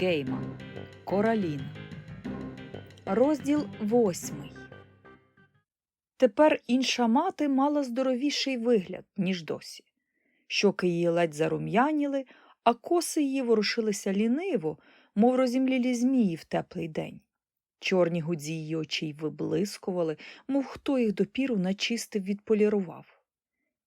Гейма Кораліна. Розділ восьмий. Тепер інша мати мала здоровіший вигляд, ніж досі. Щоки її ледь зарум'яніли, а коси її ворушилися ліниво, мов розімлілі змії в теплий день. Чорні гудзі її очей виблискували, мов хто їх допіру начистив відполірував.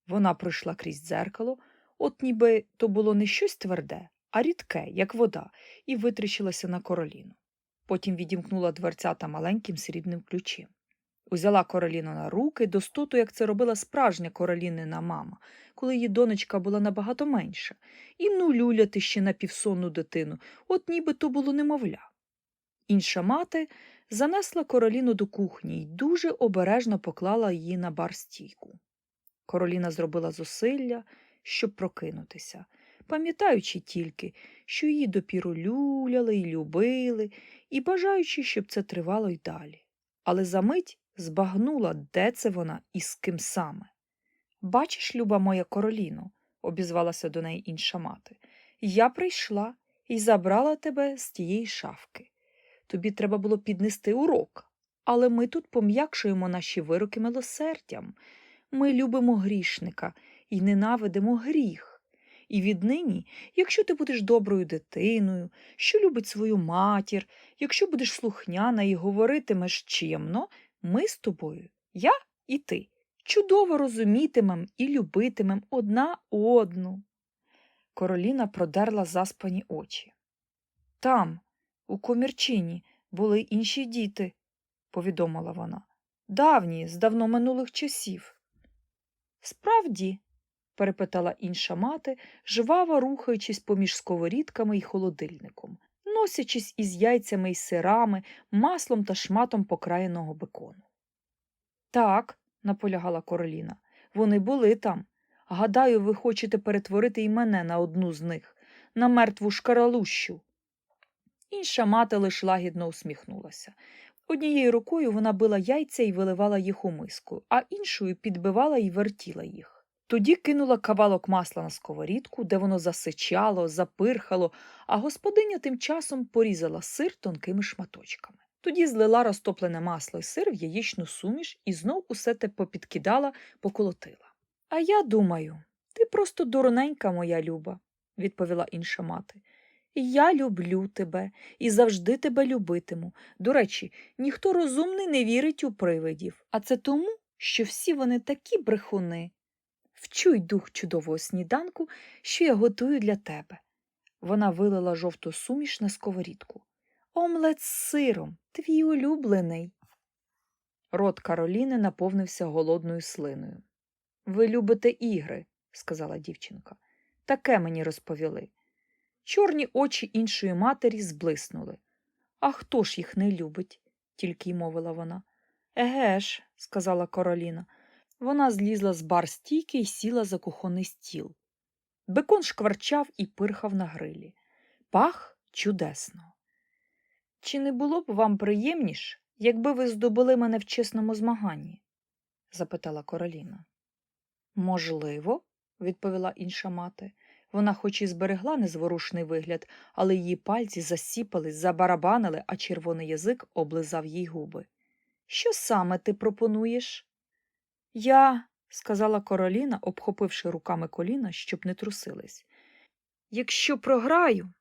Вона пройшла крізь дзеркало, от ніби то було не щось тверде, а рідке, як вода, і витріщилася на короліну. Потім відімкнула дверцята маленьким срібним ключем. Узяла короліну на руки, достоту, як це робила справжня королінина мама, коли її донечка була набагато менша, і ну люляти ще на півсонну дитину, от ніби то було немовля. Інша мати занесла короліну до кухні й дуже обережно поклала її на бар стійку. Короліна зробила зусилля, щоб прокинутися, пам'ятаючи тільки, що її допіру люляли й любили, і бажаючи, щоб це тривало й далі. Але за мить збагнула, де це вона і з ким саме. Бачиш, люба моя короліно, обізвалася до неї інша мати, я прийшла і забрала тебе з тієї шафки. Тобі треба було піднести урок, але ми тут пом'якшуємо наші вироки милосердям. Ми любимо грішника і ненавидимо гріх. І віднині, якщо ти будеш доброю дитиною, що любить свою матір, якщо будеш слухняна і говоритимеш чемно, ми з тобою, я і ти, чудово розумітимем і любитимем одна одну. Короліна продерла заспані очі. Там, у комірчині, були інші діти, повідомила вона. Давні, з давно минулих часів. Справді, перепитала інша мати, жваво рухаючись поміж сковорідками й холодильником, носячись із яйцями й сирами, маслом та шматом покраєного бекону. Так, наполягала Короліна, вони були там. Гадаю, ви хочете перетворити і мене на одну з них, на мертву шкаралущу. Інша мати лиш лагідно усміхнулася. Однією рукою вона била яйця і виливала їх у миску, а іншою підбивала і вертіла їх. Тоді кинула кавалок масла на сковорідку, де воно засичало, запирхало, а господиня тим часом порізала сир тонкими шматочками. Тоді злила розтоплене масло і сир в яєчну суміш і знов усе те попідкидала, поколотила. А я думаю, ти просто дурненька, моя люба, відповіла інша мати. Я люблю тебе і завжди тебе любитиму. До речі, ніхто розумний не вірить у привидів, а це тому, що всі вони такі брехуни. Вчуй дух чудового сніданку, що я готую для тебе. Вона вилила жовту суміш на сковорідку. Омлет з сиром, твій улюблений. Рот Кароліни наповнився голодною слиною. Ви любите ігри, сказала дівчинка. Таке мені розповіли. Чорні очі іншої матері зблиснули. А хто ж їх не любить? тільки й мовила вона. Еге ж, сказала Кароліна. Вона злізла з бар стійки і сіла за кухонний стіл. Бекон шкварчав і пирхав на грилі. Пах чудесно. Чи не було б вам приємніш, якби ви здобули мене в чесному змаганні? запитала Короліна. Можливо, відповіла інша мати. Вона хоч і зберегла незворушний вигляд, але її пальці засіпались, забарабанили, а червоний язик облизав їй губи. Що саме ти пропонуєш? Я, сказала Короліна, обхопивши руками коліна, щоб не трусились. Якщо програю,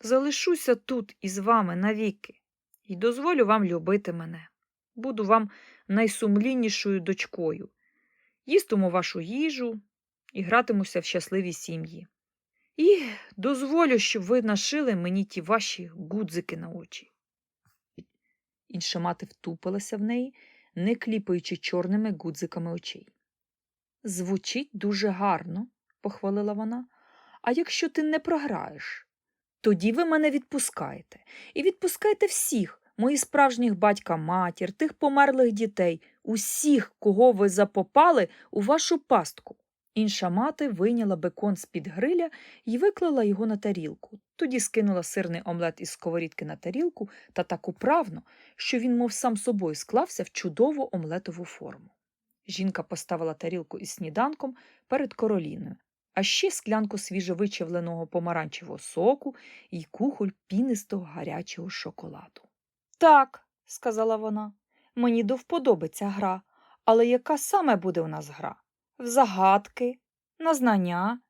залишуся тут із вами навіки і дозволю вам любити мене. Буду вам найсумліннішою дочкою. Їстиму вашу їжу і гратимуся в щасливій сім'ї. І дозволю, щоб ви нашили мені ті ваші гудзики на очі. Інша мати втупилася в неї, не кліпаючи чорними гудзиками очей. Звучить дуже гарно, похвалила вона. А якщо ти не програєш, тоді ви мене відпускаєте. І відпускайте всіх, моїх справжніх батька матір, тих померлих дітей, усіх, кого ви запопали у вашу пастку. Інша мати вийняла бекон з-під гриля і виклала його на тарілку. Тоді скинула сирний омлет із сковорідки на тарілку та так управно, що він, мов сам собою, склався в чудову омлетову форму. Жінка поставила тарілку із сніданком перед короліною, а ще склянку свіжовичавленого помаранчевого соку і кухоль пінистого гарячого шоколаду. Так, сказала вона, мені до вподоби гра, але яка саме буде у нас гра? В загадки, на знання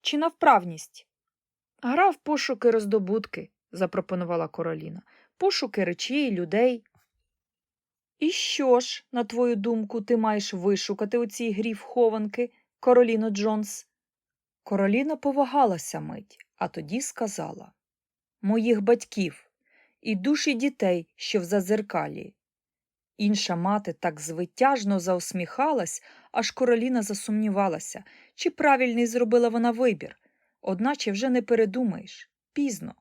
чи на вправність? Гра в пошуки роздобутки, запропонувала Короліна. Пошуки речей, людей. І що ж, на твою думку, ти маєш вишукати у цій грі в хованки, Короліно Джонс? Короліна повагалася мить, а тоді сказала Моїх батьків і душі дітей, що в зазеркалі. Інша мати так звитяжно заусміхалась, аж короліна засумнівалася, чи правильний зробила вона вибір, одначе вже не передумаєш пізно.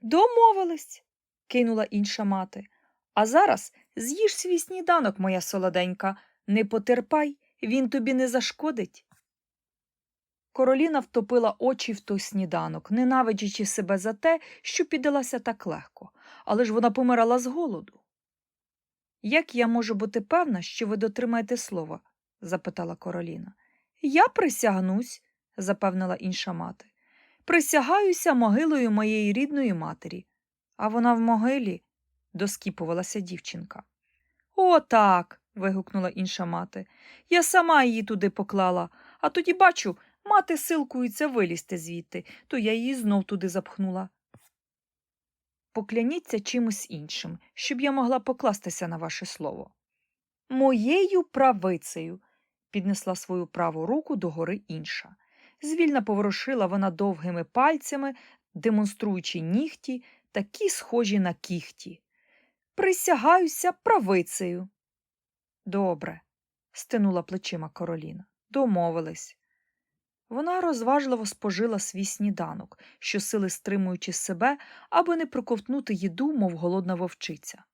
Домовились, кинула інша мати. А зараз з'їж свій сніданок, моя солоденька, не потерпай, він тобі не зашкодить. Короліна втопила очі в той сніданок, ненавидячи себе за те, що піддалася так легко, але ж вона помирала з голоду. Як я можу бути певна, що ви дотримаєте слова? запитала Короліна. Я присягнусь, запевнила інша мати. Присягаюся могилою моєї рідної матері. А вона в могилі, доскіпувалася дівчинка. О, так. вигукнула інша мати. Я сама її туди поклала, а тоді бачу, мати силкується вилізти звідти, то я її знов туди запхнула. Покляніться чимось іншим, щоб я могла покластися на ваше слово. Моєю правицею, піднесла свою праву руку догори інша. Звільно поворушила вона довгими пальцями, демонструючи нігті, такі схожі на кіхті. Присягаюся правицею. Добре, стинула плечима Короліна. Домовились. Вона розважливо спожила свій сніданок, щосили стримуючи себе, аби не проковтнути їду, мов голодна вовчиця.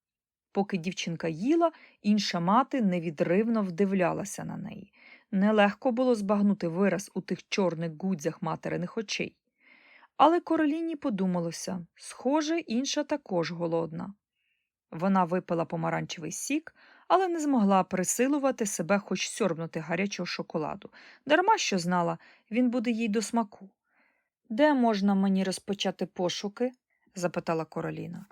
Поки дівчинка їла, інша мати невідривно вдивлялася на неї. Нелегко було збагнути вираз у тих чорних гудзях материних очей. Але короліні подумалося схоже, інша також голодна. Вона випила помаранчевий сік, але не змогла присилувати себе хоч сьорбнути гарячого шоколаду, дарма що знала, він буде їй до смаку. Де можна мені розпочати пошуки? запитала Короліна.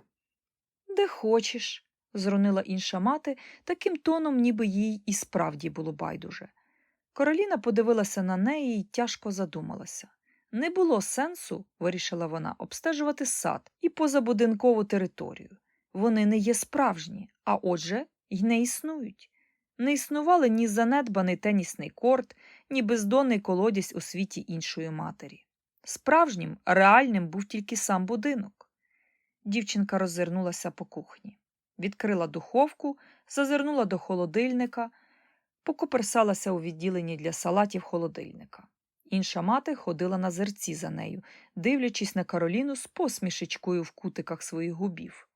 Де хочеш, зронила інша мати таким тоном, ніби їй і справді було байдуже. Короліна подивилася на неї і тяжко задумалася. Не було сенсу, вирішила вона, обстежувати сад і позабудинкову територію. Вони не є справжні, а отже, й не існують. Не існували ні занедбаний тенісний корт, ні бездонний колодязь у світі іншої матері. Справжнім, реальним був тільки сам будинок. Дівчинка роззирнулася по кухні, відкрила духовку, зазирнула до холодильника, покоперсалася у відділенні для салатів холодильника. Інша мати ходила на зерці за нею, дивлячись на Кароліну з посмішечкою в кутиках своїх губів.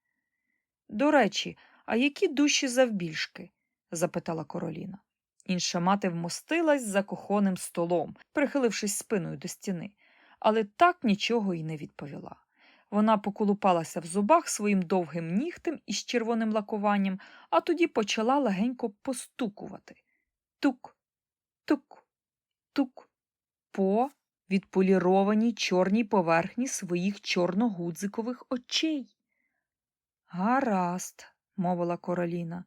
До речі, а які душі завбільшки? запитала Короліна. Інша мати вмостилась за кухонним столом, прихилившись спиною до стіни, але так нічого й не відповіла. Вона поколупалася в зубах своїм довгим нігтем із червоним лакуванням, а тоді почала легенько постукувати. Тук, тук, тук, по відполірованій чорній поверхні своїх чорногудзикових очей. Гаразд, мовила Короліна,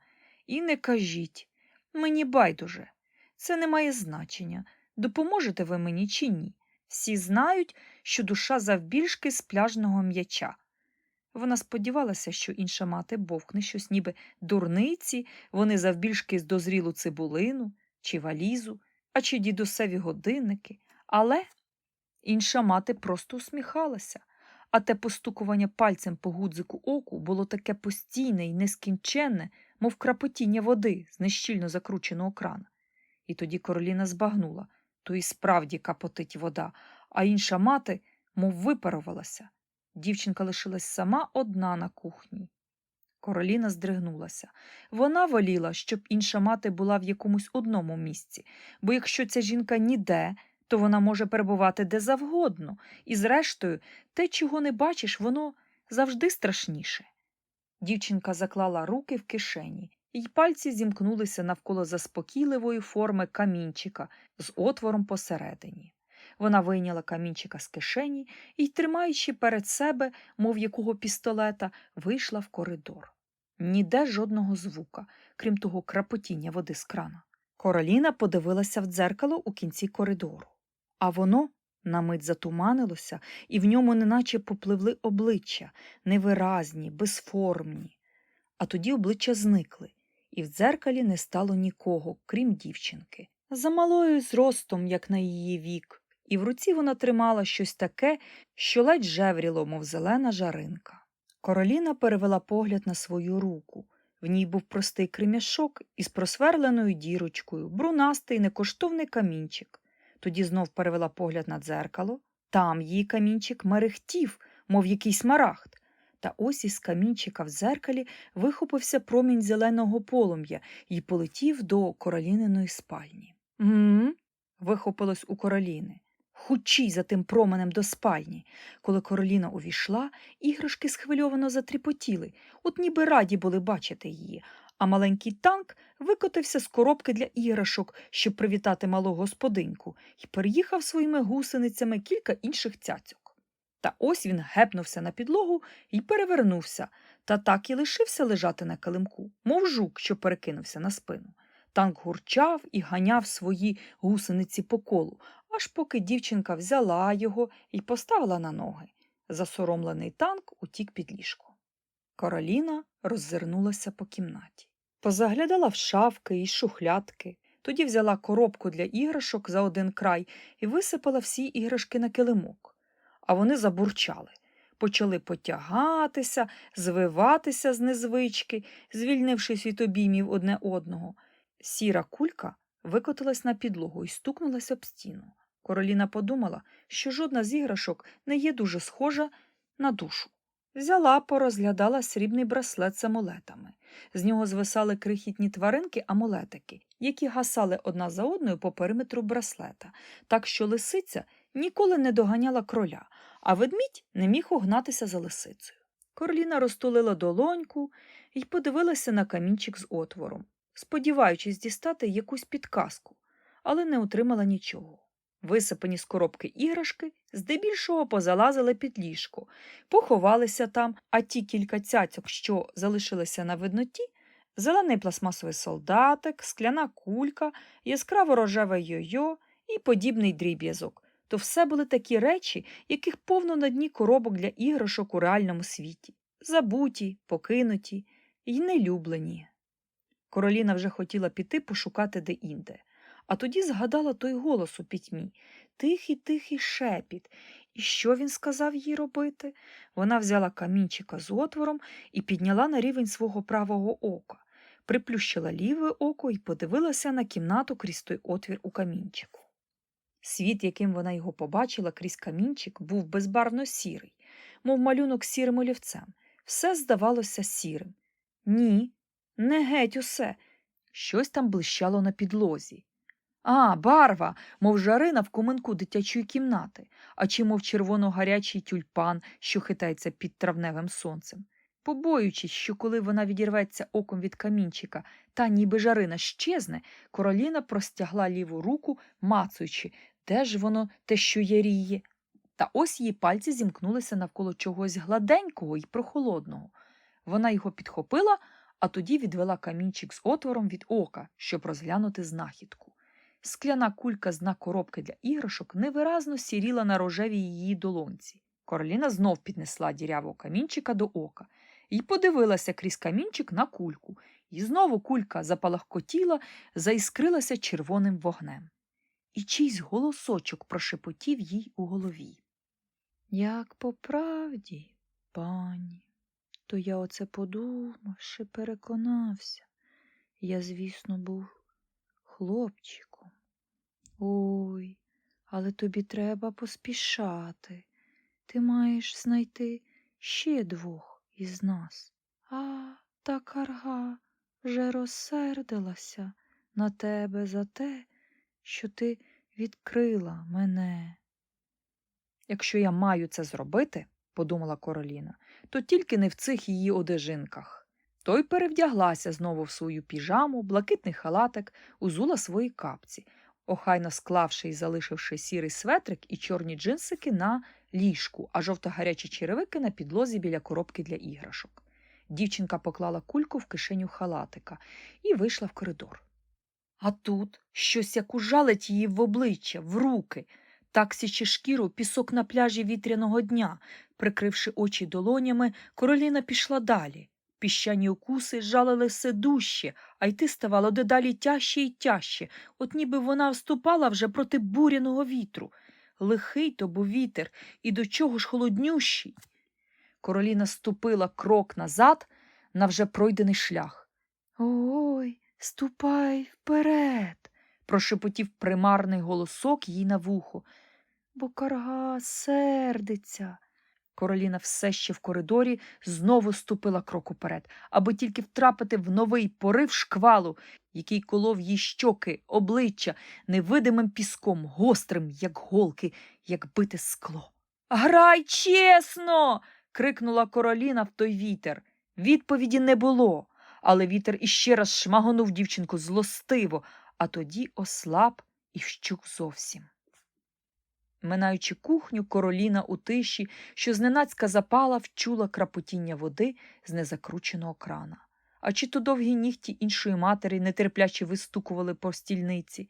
і не кажіть. Мені байдуже. Це не має значення. Допоможете ви мені чи ні? Всі знають, що душа завбільшки з пляжного м'яча. Вона сподівалася, що інша мати бовкне щось, ніби дурниці, вони завбільшки з дозрілу цибулину чи валізу, а чи дідусеві годинники. Але інша мати просто усміхалася, а те постукування пальцем по гудзику оку було таке постійне і нескінченне, мов крапотіння води з нещільно закрученого крана. І тоді Короліна збагнула то і справді капотить вода, а інша мати, мов випарувалася. Дівчинка лишилась сама одна на кухні. Короліна здригнулася. Вона воліла, щоб інша мати була в якомусь одному місці, бо якщо ця жінка ніде, то вона може перебувати де завгодно, і, зрештою, те, чого не бачиш, воно завжди страшніше. Дівчинка заклала руки в кишені, і пальці зімкнулися навколо заспокійливої форми камінчика з отвором посередині. Вона вийняла камінчика з кишені і, тримаючи перед себе, мов якого пістолета, вийшла в коридор. Ніде жодного звука, крім того крапотіння води з крана. Короліна подивилася в дзеркало у кінці коридору, а воно на мить затуманилося, і в ньому неначе попливли обличчя, невиразні, безформні. А тоді обличчя зникли, і в дзеркалі не стало нікого, крім дівчинки. За малою зростом, як на її вік, і в руці вона тримала щось таке, що ледь жевріло, мов зелена жаринка. Короліна перевела погляд на свою руку. В ній був простий кремішок із просверленою дірочкою, брунастий некоштовний камінчик. Тоді знов перевела погляд на дзеркало. Там її камінчик мерехтів, мов якийсь смарагд. Та ось із камінчика в дзеркалі вихопився промінь зеленого полум'я і полетів до короліниної спальні. «М?» – вихопилось у короліни. Хучій за тим променем до спальні. Коли короліна увійшла, іграшки схвильовано затріпотіли, от ніби раді були бачити її, а маленький танк викотився з коробки для іграшок, щоб привітати малу господиньку, і переїхав своїми гусеницями кілька інших цяцьок. Та ось він гепнувся на підлогу і перевернувся, та так і лишився лежати на килимку, мов жук, що перекинувся на спину. Танк гурчав і ганяв свої гусениці по колу, аж поки дівчинка взяла його і поставила на ноги. Засоромлений танк утік під ліжко. Короліна роззирнулася по кімнаті. Позаглядала в шафки і шухлядки, тоді взяла коробку для іграшок за один край і висипала всі іграшки на килимок. А вони забурчали, почали потягатися, звиватися з незвички, звільнившись від обіймів одне одного. Сіра кулька викотилась на підлогу і стукнулась об стіну. Короліна подумала, що жодна з іграшок не є дуже схожа на душу. Взяла, порозглядала срібний браслет з амулетами. З нього звисали крихітні тваринки амулетики, які гасали одна за одною по периметру браслета, так що лисиця ніколи не доганяла кроля, а ведмідь не міг угнатися за лисицею. Короліна розтулила долоньку і подивилася на камінчик з отвором, сподіваючись дістати якусь підказку, але не отримала нічого. Висипані з коробки іграшки здебільшого позалазили під ліжко, поховалися там, а ті кілька цяцьок, що залишилися на видноті, зелений пластмасовий солдатик, скляна кулька, яскраво рожеве йо-йо і подібний дріб'язок. То все були такі речі, яких повно на дні коробок для іграшок у реальному світі забуті, покинуті й нелюблені. Короліна вже хотіла піти пошукати де-інде. А тоді згадала той голос у пітьмі, тихий тихий шепіт. І що він сказав їй робити? Вона взяла камінчика з отвором і підняла на рівень свого правого ока, приплющила ліве око і подивилася на кімнату крізь той отвір у камінчику. Світ, яким вона його побачила крізь камінчик, був безбарвно сірий, мов малюнок сірим олівцем. Все здавалося сірим. Ні, не геть усе. Щось там блищало на підлозі. А, барва, мов жарина в коминку дитячої кімнати, а чи мов червоно-гарячий тюльпан, що хитається під травневим сонцем. Побоюючись, що коли вона відірветься оком від камінчика, та ніби жарина щезне, короліна простягла ліву руку, мацуючи, де ж воно те, що яріє. Та ось її пальці зімкнулися навколо чогось гладенького і прохолодного. Вона його підхопила, а тоді відвела камінчик з отвором від ока, щоб розглянути знахідку. Скляна кулька з дна коробки для іграшок невиразно сіріла на рожевій її долонці. Короліна знов піднесла дірявого камінчика до ока і подивилася крізь камінчик на кульку, і знову кулька запалахкотіла, заіскрилася червоним вогнем. І чийсь голосочок прошепотів їй у голові. Як по правді, пані, то я оце подумавши, переконався. Я, звісно, був хлопчиком. Ой, але тобі треба поспішати. Ти маєш знайти ще двох із нас. А та карга вже розсердилася на тебе за те, що ти відкрила мене. Якщо я маю це зробити, подумала Короліна, то тільки не в цих її одежинках. Той перевдяглася знову в свою піжаму, блакитний халатик, узула свої капці. Охайно склавши і залишивши сірий светрик і чорні джинсики на ліжку, а жовто-гарячі черевики на підлозі біля коробки для іграшок. Дівчинка поклала кульку в кишеню халатика і вийшла в коридор. А тут щось як ужалить її в обличчя, в руки, так січе шкіру пісок на пляжі вітряного дня. Прикривши очі долонями, короліна пішла далі. Піщані укуси жалили все дужче, а йти ставало дедалі тяжче і тяжче, от ніби вона вступала вже проти буряного вітру. Лихий то був вітер, і до чого ж холоднющий. Короліна ступила крок назад на вже пройдений шлях. Ой, ступай вперед, прошепотів примарний голосок їй на вухо. Бо карга сердиться. Короліна все ще в коридорі знову ступила крок уперед, аби тільки втрапити в новий порив шквалу, який колов їй щоки, обличчя невидимим піском, гострим, як голки, як бите скло. Грай чесно. крикнула короліна в той вітер. Відповіді не було, але вітер іще раз шмагонув дівчинку злостиво, а тоді ослаб і вщух зовсім. Минаючи кухню, короліна у тиші, що зненацька запала, вчула крапотіння води з незакрученого крана. А чи то довгі нігті іншої матері нетерпляче вистукували по стільниці.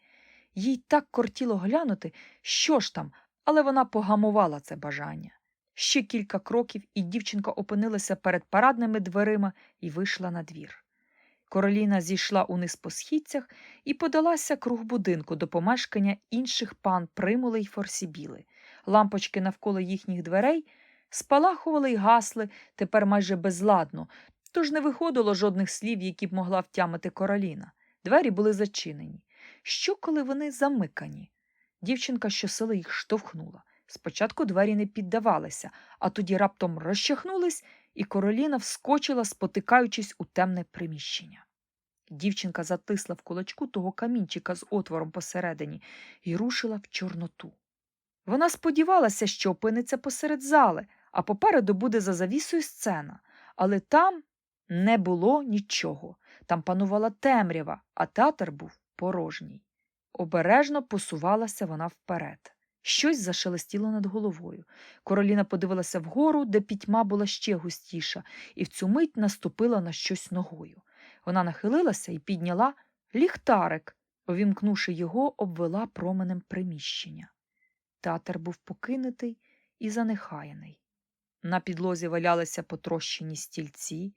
Їй так кортіло глянути, що ж там, але вона погамувала це бажання. Ще кілька кроків, і дівчинка опинилася перед парадними дверима і вийшла на двір. Короліна зійшла униз по східцях і подалася круг будинку до помешкання інших пан Примули й Форсібіли. Лампочки навколо їхніх дверей спалахували й гасли тепер майже безладно, тож не виходило жодних слів, які б могла втямити короліна. Двері були зачинені. Що, коли вони замикані? Дівчинка щосили їх штовхнула. Спочатку двері не піддавалися, а тоді раптом розчахнулись, і короліна вскочила, спотикаючись у темне приміщення. Дівчинка затисла в кулачку того камінчика з отвором посередині і рушила в Чорноту. Вона сподівалася, що опиниться посеред зали, а попереду буде за завісою сцена, але там не було нічого. Там панувала темрява, а театр був порожній. Обережно посувалася вона вперед. Щось зашелестіло над головою. Короліна подивилася вгору, де пітьма була ще густіша, і в цю мить наступила на щось ногою. Вона нахилилася і підняла ліхтарик, увімкнувши його, обвела променем приміщення. Театр був покинутий і занехаяний. На підлозі валялися потрощені стільці,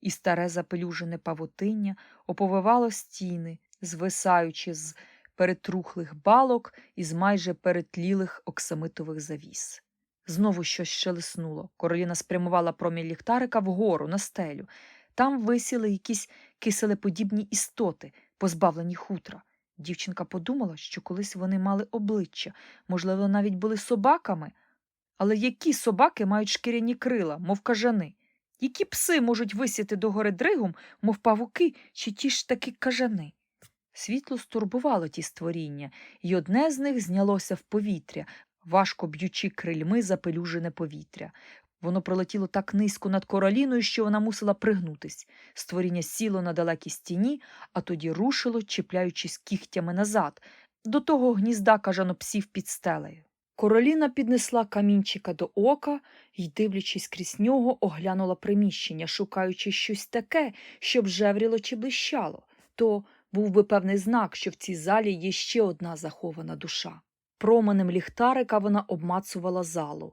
і старе запелюжене павутиння оповивало стіни, звисаючи з перетрухлих балок із майже перетлілих оксамитових завіс. Знову щось шелеснуло. Короліна спрямувала промінь ліхтарика вгору, на стелю. Там висіли якісь киселеподібні істоти, позбавлені хутра. Дівчинка подумала, що колись вони мали обличчя, можливо, навіть були собаками. Але які собаки мають шкіряні крила, мов кажани? Які пси можуть висіти догори дригом, мов павуки, чи ті ж таки кажани? Світло стурбувало ті створіння, і одне з них знялося в повітря, важко б'ючи крильми запелюжене повітря. Воно пролетіло так низько над короліною, що вона мусила пригнутись. Створіння сіло на далекій стіні, а тоді рушило, чіпляючись кігтями назад, до того гнізда кажанопсів під стелею. Короліна піднесла камінчика до ока і, дивлячись крізь нього, оглянула приміщення, шукаючи щось таке, щоб жевріло чи блищало. То був би певний знак, що в цій залі є ще одна захована душа. Променем ліхтарика вона обмацувала залу,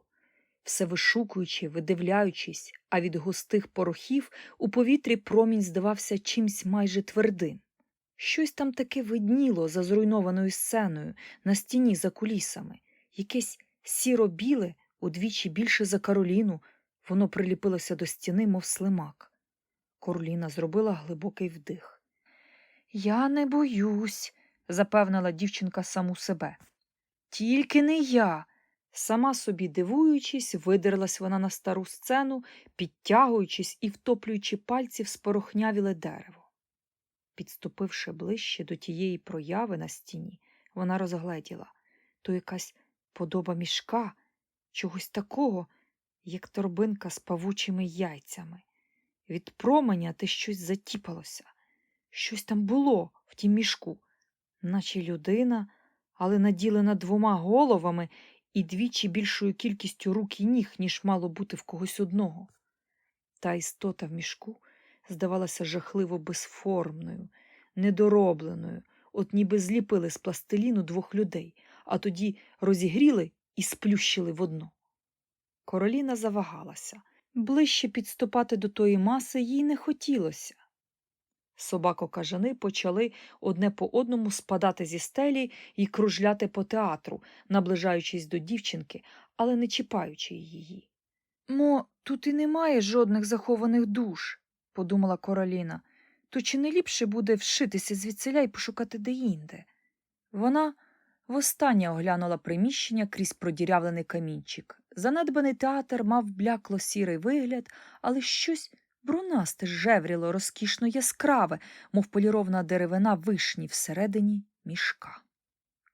все вишукуючи, видивляючись, а від густих порохів у повітрі промінь здавався чимсь майже твердим. Щось там таке видніло за зруйнованою сценою на стіні за кулісами, якесь сіро-біле, удвічі більше за Кароліну, воно приліпилося до стіни, мов слимак. Короліна зробила глибокий вдих. Я не боюсь, запевнила дівчинка саму себе. Тільки не я. Сама собі дивуючись, видерлась вона на стару сцену, підтягуючись і втоплюючи пальці в спорохнявіле дерево. Підступивши ближче до тієї прояви на стіні, вона розгледіла то якась подоба мішка, чогось такого, як торбинка з павучими яйцями. Від променя те щось затіпалося. Щось там було в тім мішку, наче людина але наділена двома головами і двічі більшою кількістю рук і ніг, ніж мало бути в когось одного. Та істота в мішку здавалася жахливо безформною, недоробленою, от ніби зліпили з пластиліну двох людей, а тоді розігріли і сплющили водно. Короліна завагалася. Ближче підступати до тої маси їй не хотілося. Собако-кажани почали одне по одному спадати зі стелі і кружляти по театру, наближаючись до дівчинки, але не чіпаючи її. Мо, тут і немає жодних захованих душ, подумала Короліна. То чи не ліпше буде вшитися звідсиля і пошукати деінде? Вона востаннє оглянула приміщення крізь продірявлений камінчик. Занедбаний театр мав блякло сірий вигляд, але щось брунасте жевріло розкішно яскраве, мов полірована деревина вишні всередині мішка.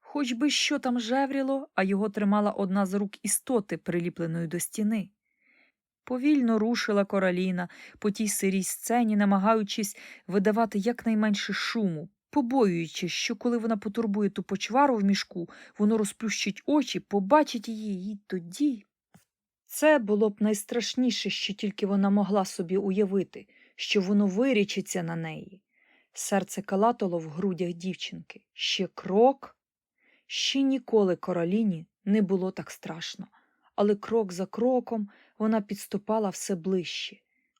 Хоч би що там жевріло, а його тримала одна з рук істоти, приліпленої до стіни. Повільно рушила короліна по тій сирій сцені, намагаючись видавати якнайменше шуму, побоюючись, що коли вона потурбує ту почвару в мішку, воно розплющить очі, побачить її, і тоді. Це було б найстрашніше, що тільки вона могла собі уявити, що воно вирічиться на неї. Серце калатало в грудях дівчинки. Ще крок. Ще ніколи короліні не було так страшно, але крок за кроком вона підступала все ближче.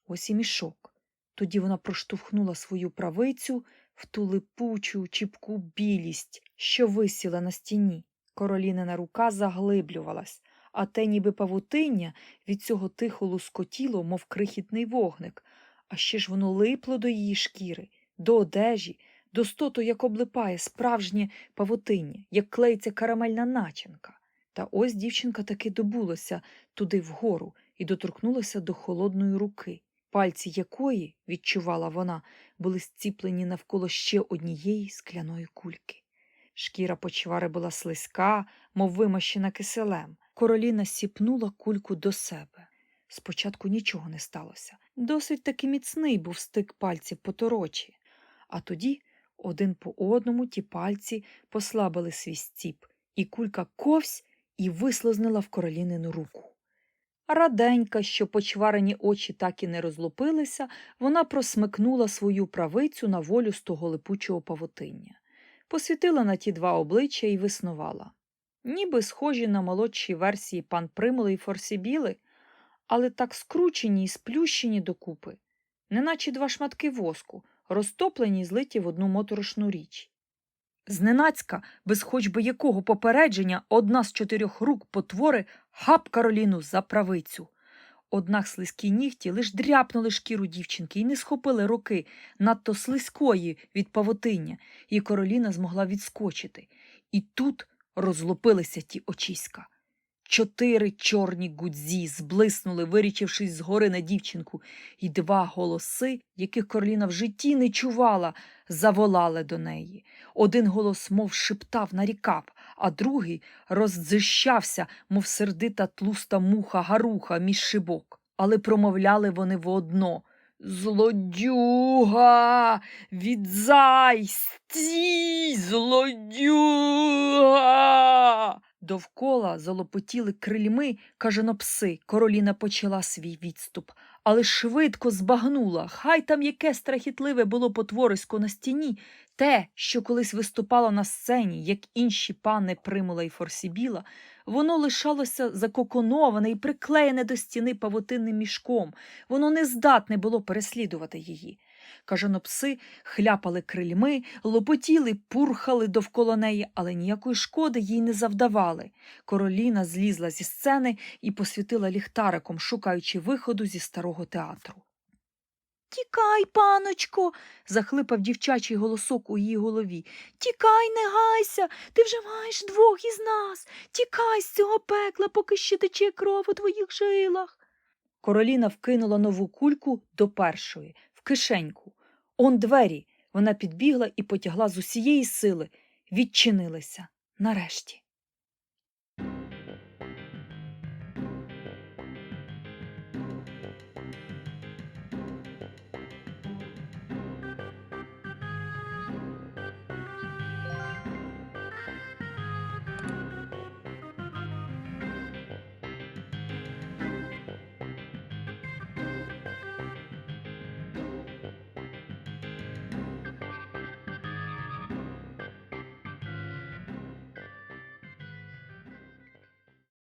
Ось і мішок. Тоді вона проштовхнула свою правицю в ту липучу чіпку білість, що висіла на стіні. Королінина рука заглиблювалась, а те, ніби павутиння, від цього тихо лускотіло, мов крихітний вогник, а ще ж воно липло до її шкіри, до одежі, до стоту, як облипає справжнє павутиння, як клеїться карамельна начинка. Та ось дівчинка таки добулася туди вгору і доторкнулася до холодної руки, пальці якої, відчувала вона, були зціплені навколо ще однієї скляної кульки. Шкіра почвари була слизька, мов вимащена киселем. Короліна сіпнула кульку до себе. Спочатку нічого не сталося. Досить таки міцний був стик пальців поторочі. А тоді один по одному ті пальці послабили свій стіп, і кулька ковсь і вислознила в королінину руку. Раденька, що почварені очі так і не розлупилися, вона просмикнула свою правицю на волю з того липучого павутиння, посвітила на ті два обличчя і виснувала. Ніби схожі на молодші версії пан Примули і Форсібіли, але так скручені і сплющені докупи, неначе два шматки воску, розтоплені й злиті в одну моторошну річ. Зненацька, без хоч би якого попередження, одна з чотирьох рук потвори хап Кароліну за правицю. Однак слизькі нігті лиш дряпнули шкіру дівчинки і не схопили руки, надто слизької від павутиння, і Кароліна змогла відскочити. І тут розлупилися ті очиська. Чотири чорні гудзі зблиснули, вирічившись згори на дівчинку, і два голоси, яких Короліна в житті не чувала, заволали до неї. Один голос, мов шептав, нарікав, а другий роздзищався, мов сердита тлуста муха гаруха між шибок. Але промовляли вони воодно. Злодюга, відзай, стій, злодюга. Довкола залопотіли крильми кажанопси. Короліна почала свій відступ, але швидко збагнула. Хай там яке страхітливе було потворисько на стіні, те, що колись виступало на сцені, як інші пани Примула і Форсібіла, воно лишалося закоконоване і приклеєне до стіни павутинним мішком. Воно не здатне було переслідувати її. Кажанопси хляпали крильми, лопотіли, пурхали довкола неї, але ніякої шкоди їй не завдавали. Короліна злізла зі сцени і посвітила ліхтариком, шукаючи виходу зі старого театру. Тікай, паночко, захлипав дівчачий голосок у її голові. Тікай, не гайся, ти вже маєш двох із нас. Тікай з цього пекла, поки ще тече кров у твоїх жилах. Короліна вкинула нову кульку до першої, в кишеньку. Он двері. Вона підбігла і потягла з усієї сили. Відчинилися. Нарешті.